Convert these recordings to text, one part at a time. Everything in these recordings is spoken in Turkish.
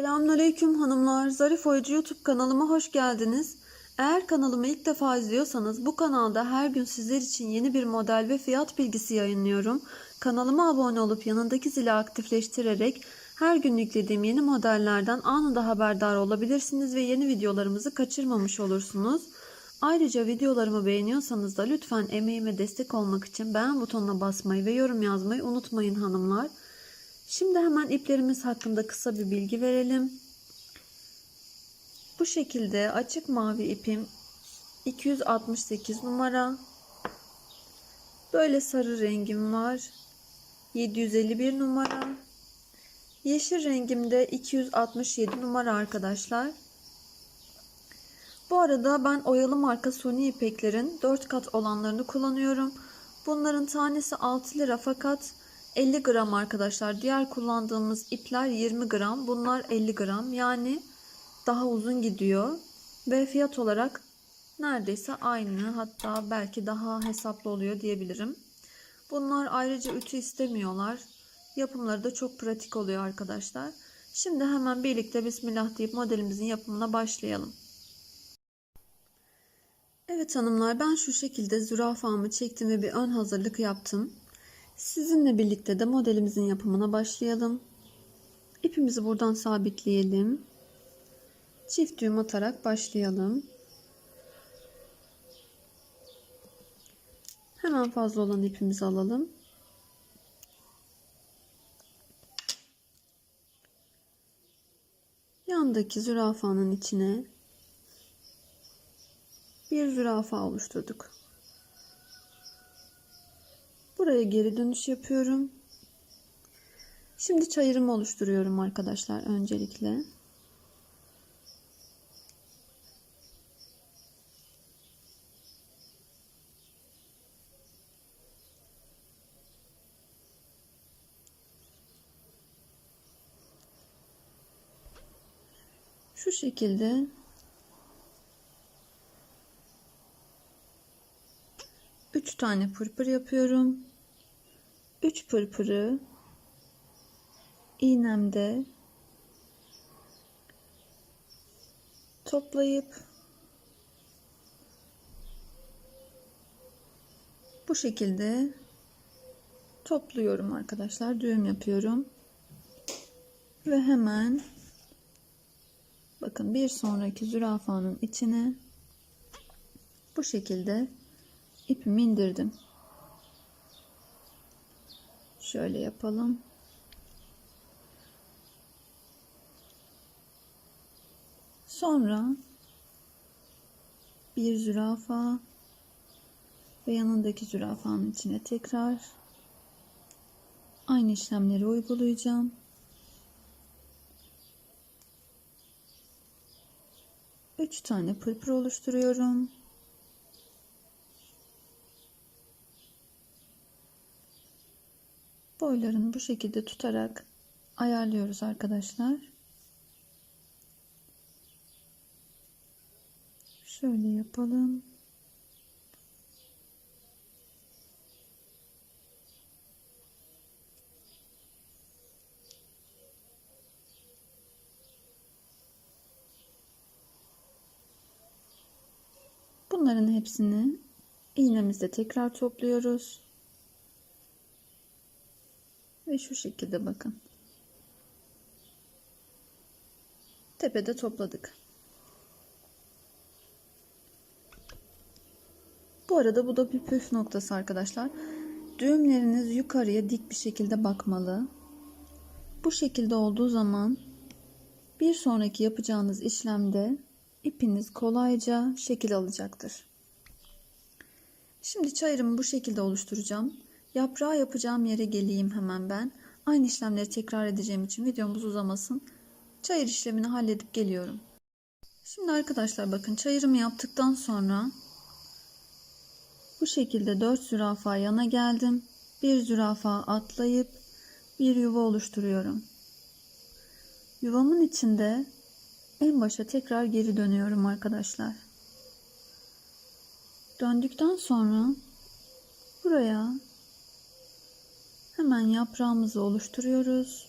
Selamünaleyküm hanımlar. Zarif Oyuncu YouTube kanalıma hoş geldiniz. Eğer kanalımı ilk defa izliyorsanız bu kanalda her gün sizler için yeni bir model ve fiyat bilgisi yayınlıyorum. Kanalıma abone olup yanındaki zili aktifleştirerek her gün yüklediğim yeni modellerden anında haberdar olabilirsiniz ve yeni videolarımızı kaçırmamış olursunuz. Ayrıca videolarımı beğeniyorsanız da lütfen emeğime destek olmak için beğen butonuna basmayı ve yorum yazmayı unutmayın hanımlar. Şimdi hemen iplerimiz hakkında kısa bir bilgi verelim. Bu şekilde açık mavi ipim 268 numara. Böyle sarı rengim var. 751 numara. Yeşil rengimde 267 numara arkadaşlar. Bu arada ben oyalı marka Sony ipeklerin 4 kat olanlarını kullanıyorum. Bunların tanesi 6 lira fakat 50 gram arkadaşlar. Diğer kullandığımız ipler 20 gram. Bunlar 50 gram. Yani daha uzun gidiyor. Ve fiyat olarak neredeyse aynı. Hatta belki daha hesaplı oluyor diyebilirim. Bunlar ayrıca ütü istemiyorlar. Yapımları da çok pratik oluyor arkadaşlar. Şimdi hemen birlikte Bismillah deyip modelimizin yapımına başlayalım. Evet hanımlar ben şu şekilde zürafamı çektim ve bir ön hazırlık yaptım. Sizinle birlikte de modelimizin yapımına başlayalım. İpimizi buradan sabitleyelim. Çift düğüm atarak başlayalım. Hemen fazla olan ipimizi alalım. Yandaki zürafanın içine bir zürafa oluşturduk. Buraya geri dönüş yapıyorum. Şimdi çayırımı oluşturuyorum arkadaşlar öncelikle. Şu şekilde üç tane pırpır yapıyorum. 3 pırpırı iğnemde toplayıp bu şekilde topluyorum arkadaşlar. Düğüm yapıyorum. Ve hemen bakın bir sonraki zürafanın içine bu şekilde ipimi indirdim. Şöyle yapalım. Sonra bir zürafa ve yanındaki zürafanın içine tekrar aynı işlemleri uygulayacağım. Üç tane pırpır oluşturuyorum. Boylarını bu şekilde tutarak ayarlıyoruz arkadaşlar. Şöyle yapalım. Bunların hepsini iğnemizde tekrar topluyoruz. Ve şu şekilde bakın. Tepede topladık. Bu arada bu da bir püf noktası arkadaşlar. Düğümleriniz yukarıya dik bir şekilde bakmalı. Bu şekilde olduğu zaman bir sonraki yapacağınız işlemde ipiniz kolayca şekil alacaktır. Şimdi çayırımı bu şekilde oluşturacağım. Yaprağı yapacağım yere geleyim hemen ben. Aynı işlemleri tekrar edeceğim için videomuz uzamasın. Çayır işlemini halledip geliyorum. Şimdi arkadaşlar bakın çayırımı yaptıktan sonra bu şekilde 4 zürafa yana geldim. Bir zürafa atlayıp bir yuva oluşturuyorum. Yuvamın içinde en başa tekrar geri dönüyorum arkadaşlar. Döndükten sonra buraya Hemen yaprağımızı oluşturuyoruz.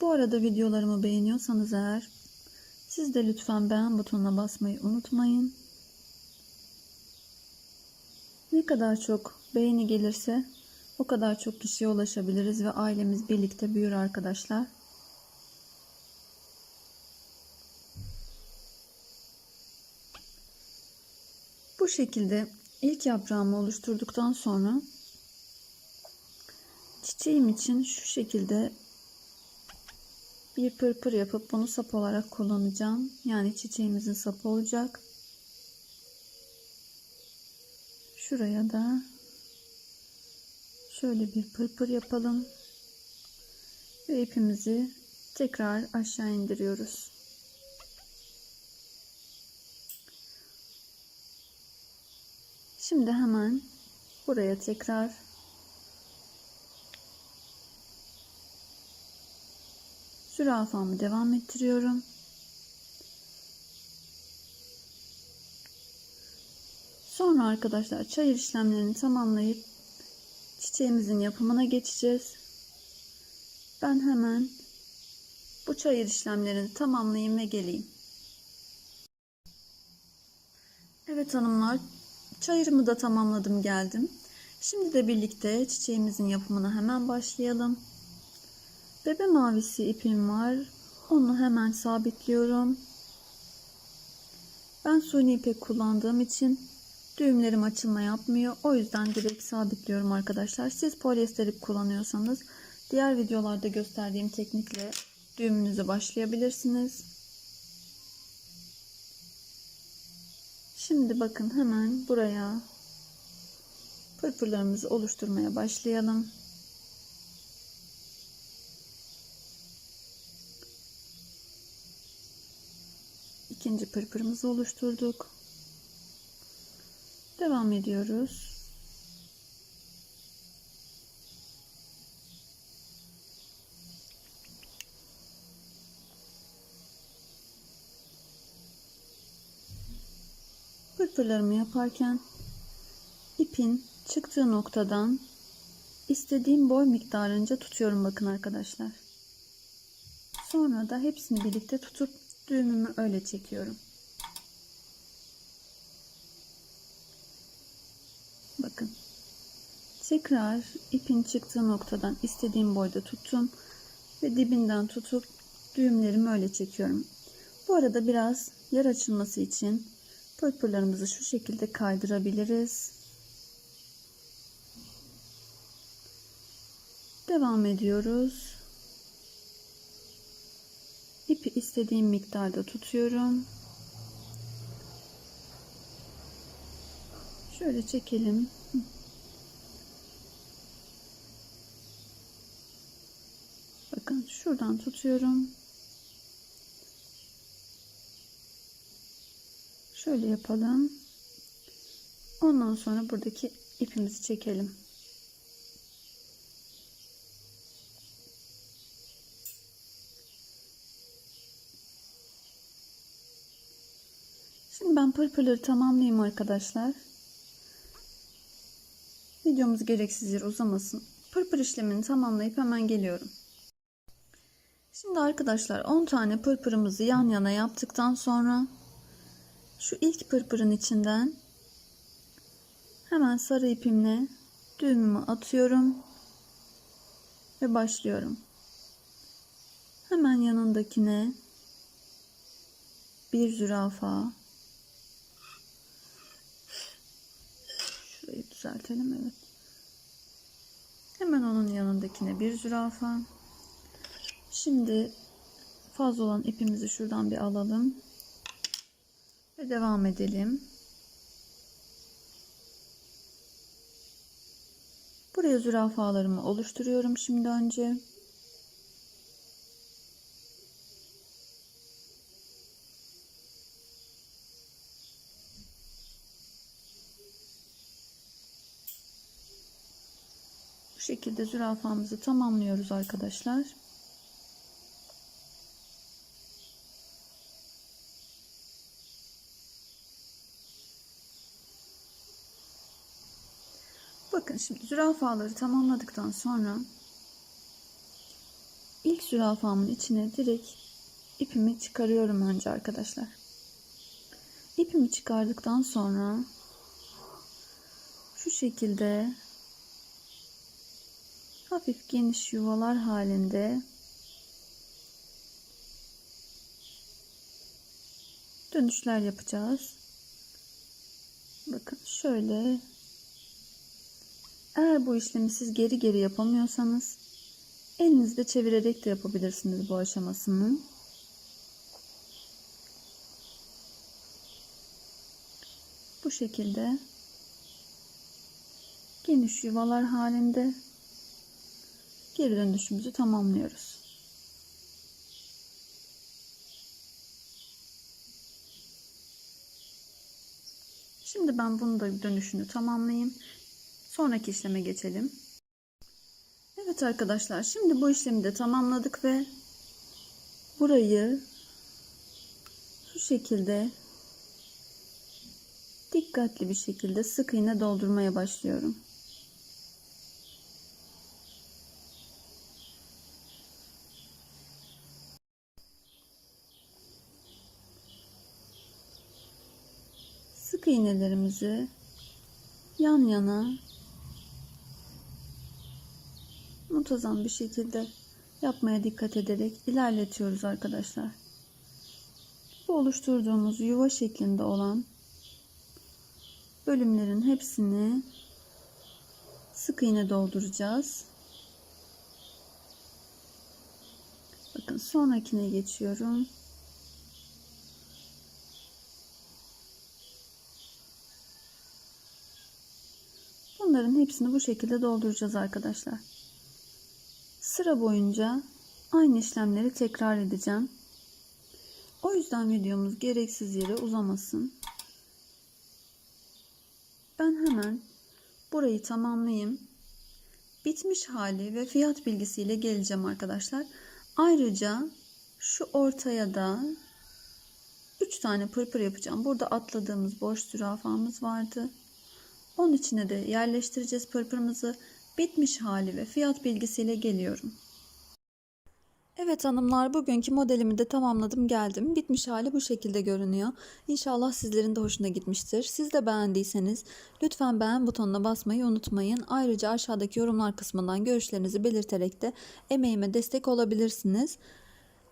Bu arada videolarımı beğeniyorsanız eğer siz de lütfen beğen butonuna basmayı unutmayın. Ne kadar çok beğeni gelirse o kadar çok kişiye ulaşabiliriz ve ailemiz birlikte büyür arkadaşlar. Bu şekilde ilk yaprağımı oluşturduktan sonra çiçeğim için şu şekilde bir pırpır yapıp bunu sap olarak kullanacağım. Yani çiçeğimizin sapı olacak. Şuraya da şöyle bir pırpır yapalım. Ve ipimizi tekrar aşağı indiriyoruz. Şimdi hemen buraya tekrar zürafamı devam ettiriyorum. Sonra arkadaşlar çayır işlemlerini tamamlayıp çiçeğimizin yapımına geçeceğiz. Ben hemen bu çayır işlemlerini tamamlayayım ve geleyim. Evet hanımlar, çayırımı da tamamladım geldim. Şimdi de birlikte çiçeğimizin yapımına hemen başlayalım. Bebe mavisi ipim var. Onu hemen sabitliyorum. Ben suni ipek kullandığım için düğümlerim açılma yapmıyor. O yüzden direkt sabitliyorum arkadaşlar. Siz polyester ip kullanıyorsanız diğer videolarda gösterdiğim teknikle düğümünüzü başlayabilirsiniz. Şimdi bakın hemen buraya pırpırlarımızı oluşturmaya başlayalım. İkinci pırpırımızı oluşturduk. Devam ediyoruz. Pırpırlarımı yaparken ipin çıktığı noktadan istediğim boy miktarınca tutuyorum bakın arkadaşlar. Sonra da hepsini birlikte tutup düğümümü öyle çekiyorum. Bakın. Tekrar ipin çıktığı noktadan istediğim boyda tuttum ve dibinden tutup düğümlerimi öyle çekiyorum. Bu arada biraz yer açılması için pırpırlarımızı şu şekilde kaydırabiliriz. Devam ediyoruz. İpi istediğim miktarda tutuyorum. Şöyle çekelim. Bakın şuradan tutuyorum. Şöyle yapalım. Ondan sonra buradaki ipimizi çekelim. Şimdi ben pırpırları tamamlayayım arkadaşlar. Videomuz gereksiz yer uzamasın. Pırpır işlemini tamamlayıp hemen geliyorum. Şimdi arkadaşlar 10 tane pırpırımızı yan yana yaptıktan sonra şu ilk pırpırın içinden hemen sarı ipimle düğümümü atıyorum ve başlıyorum. Hemen yanındakine bir zürafa şurayı düzeltelim evet. Hemen onun yanındakine bir zürafa. Şimdi fazla olan ipimizi şuradan bir alalım. Ve devam edelim. Buraya zürafalarımı oluşturuyorum şimdi önce. Bu şekilde zürafamızı tamamlıyoruz arkadaşlar. Bakın şimdi zürafaları tamamladıktan sonra İlk zürafamın içine direkt ipimi çıkarıyorum önce arkadaşlar. İpimi çıkardıktan sonra şu şekilde hafif geniş yuvalar halinde dönüşler yapacağız. Bakın şöyle eğer bu işlemi siz geri geri yapamıyorsanız elinizde çevirerek de yapabilirsiniz bu aşamasını. Bu şekilde geniş yuvalar halinde geri dönüşümüzü tamamlıyoruz. Şimdi ben bunu da dönüşünü tamamlayayım. Sonraki işleme geçelim. Evet arkadaşlar şimdi bu işlemi de tamamladık ve burayı şu şekilde dikkatli bir şekilde sık iğne doldurmaya başlıyorum. Sık iğnelerimizi yan yana muntazam bir şekilde yapmaya dikkat ederek ilerletiyoruz arkadaşlar. Bu oluşturduğumuz yuva şeklinde olan bölümlerin hepsini sık iğne dolduracağız. Bakın sonrakine geçiyorum. Bunların hepsini bu şekilde dolduracağız arkadaşlar. Sıra boyunca aynı işlemleri tekrar edeceğim. O yüzden videomuz gereksiz yere uzamasın. Ben hemen burayı tamamlayayım. Bitmiş hali ve fiyat bilgisiyle geleceğim arkadaşlar. Ayrıca şu ortaya da 3 tane pırpır yapacağım. Burada atladığımız boş zürafamız vardı. Onun içine de yerleştireceğiz pırpırımızı. Bitmiş hali ve fiyat bilgisiyle geliyorum. Evet hanımlar bugünkü modelimi de tamamladım geldim. Bitmiş hali bu şekilde görünüyor. İnşallah sizlerin de hoşuna gitmiştir. Siz de beğendiyseniz lütfen beğen butonuna basmayı unutmayın. Ayrıca aşağıdaki yorumlar kısmından görüşlerinizi belirterek de emeğime destek olabilirsiniz.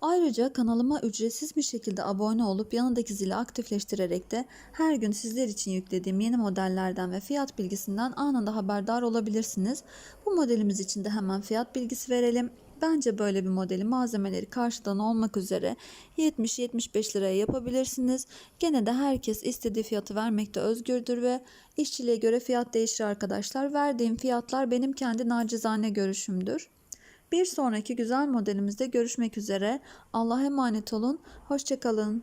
Ayrıca kanalıma ücretsiz bir şekilde abone olup yanındaki zili aktifleştirerek de her gün sizler için yüklediğim yeni modellerden ve fiyat bilgisinden anında haberdar olabilirsiniz. Bu modelimiz için de hemen fiyat bilgisi verelim. Bence böyle bir modeli malzemeleri karşıdan olmak üzere 70-75 liraya yapabilirsiniz. Gene de herkes istediği fiyatı vermekte özgürdür ve işçiliğe göre fiyat değişir arkadaşlar. Verdiğim fiyatlar benim kendi nacizane görüşümdür. Bir sonraki güzel modelimizde görüşmek üzere. Allah'a emanet olun. Hoşçakalın.